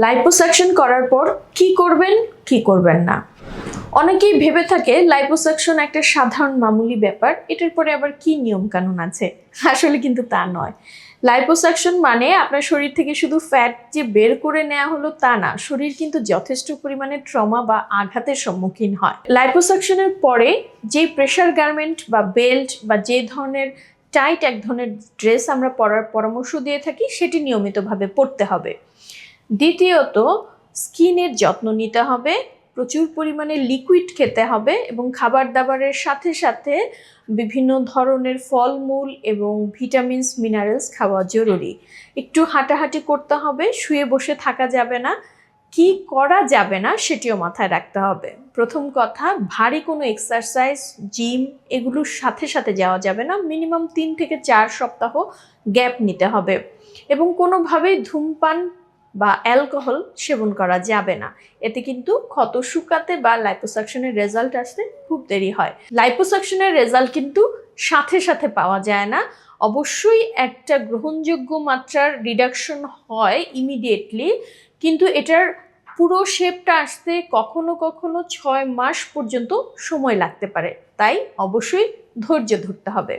Liposuction করার পর কি করবেন কি করবেন না। অনেকেই ভেবে থাকে লাইপোসাকশন একটা সাধারণ মামুলি ব্যাপার, এটার পরে আবার কি নিয়ম কানুন আছে? আসলে কিন্তু তা নয়। লাইপোসাকশন মানে আপনার শরীর থেকে শুধু ফ্যাট যে বের করে নেওয়া হলো তা না, শরীর কিন্তু যথেষ্ট পরিমাণে ট্রমা বা আঘাতের সম্মুখীন হয়। লাইপোসাকশনের পরে যে প্রেশার গার্মেন্ট বা বেল্ট বা যে ধরনের টাইট এক ধরনের ড্রেস আমরা পরার পরামর্শ দিয়ে থাকি, সেটি নিয়মিতভাবে পরতে হবে। দ্বিতীয়ত, স্কিনের যত্ন নিতে হবে, প্রচুর পরিমাণে লিকুইড খেতে হবে এবং খাবার দাবারের সাথে সাথে বিভিন্ন ধরনের ফলমূল এবং ভিটামিনস মিনারেলস খাওয়া জরুরি। একটু হাঁটাহাঁটি করতে হবে, শুয়ে বসে থাকা যাবে না, কি করা যাবে না সেটিও মাথায় রাখতে হবে। প্রথম কথা, ভারী কোনো এক্সারসাইজ জিম এগুলোর সাথে সাথে যাওয়া যাবে না মিনিমাম তিন থেকে চার সপ্তাহ গ্যাপ নিতে হবে। এবং কোনোভাবেই ধূমপান বা অ্যালকোহল সেবন করা যাবে না। এতে কিন্তু ক্ষত শুকাতে বা লাইপোসাকশনের রেজাল্ট আসতে খুব দেরি হয়। লাইপোসাকশনের রেজাল্ট কিন্তু সাথে সাথে পাওয়া যায় না। অবশ্যই একটা গ্রহণযোগ্য মাত্রার রিডাকশন হয় ইমিডিয়েটলি কিন্তু এটার পুরো শেপটা আসতে কখনো কখনো ছয় মাস পর্যন্ত সময় লাগতে পারে। তাই অবশ্যই ধৈর্য ধরতে হবে।